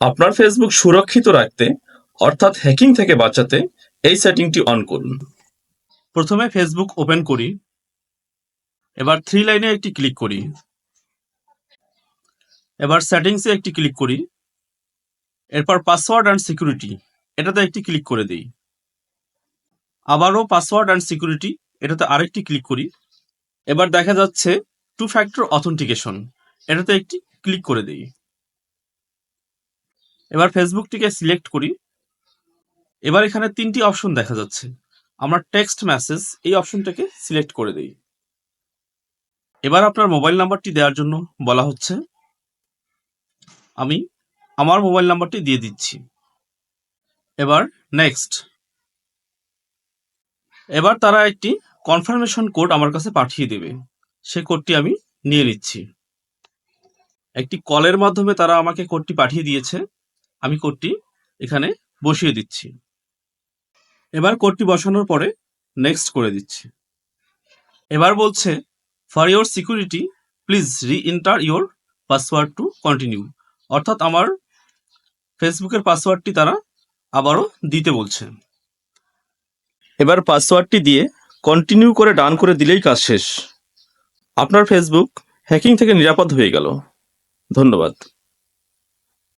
আপনার ফেসবুক সুরক্ষিত রাখতে, অর্থাৎ হ্যাকিং থেকে বাঁচাতে এই সেটিংটি অন করুন। প্রথমে ফেসবুক ওপেন করি। এবার থ্রি লাইনে একটি ক্লিক করি। এবার সেটিংসে একটি ক্লিক করি। এরপর পাসওয়ার্ড অ্যান্ড সিকিউরিটি এটাতে একটি ক্লিক করে দিই। আবারও পাসওয়ার্ড অ্যান্ড সিকিউরিটি এটাতে আরেকটি ক্লিক করি। এবার দেখা যাচ্ছে টু ফ্যাক্টর অথেন্টিকেশন এটাতে একটি ক্লিক করে দিই। এবার ফেসবুকটিকে সিলেক্ট করি। এবার এখানে তিনটি অপশন দেখা যাচ্ছে। আমরা টেক্সট মেসেজ এই অপশনটাকে সিলেক্ট করে দিই। এবার আপনার মোবাইল নাম্বারটি দেওয়ার জন্য বলা হচ্ছে, আমি আমার মোবাইল নাম্বারটি দিয়ে দিচ্ছি। এবার নেক্সট এবার তারা একটি কনফার্মেশন কোড আমার কাছে পাঠিয়ে দেবে। সে কোডটি আমি নিয়ে নিচ্ছি। একটি কলের মাধ্যমে তারা আমাকে কোডটি পাঠিয়ে দিয়েছে। আমি কোডটি এখানে বসিয়ে দিচ্ছি। এবার কোডটি বসানোর পরে নেক্সট করে দিচ্ছি। এবার বলছে for your security please reenter your password to continue অর্থাৎ আমার ফেসবুকের পাসওয়ার্ডটি তারা আবারও দিতে বলছে। এবার পাসওয়ার্ডটি দিয়ে কন্টিনিউ করে ডান করে দিলেই কাজ শেষ। আপনার ফেসবুক হ্যাকিং থেকে নিরাপদ হয়ে গেল। ধন্যবাদ।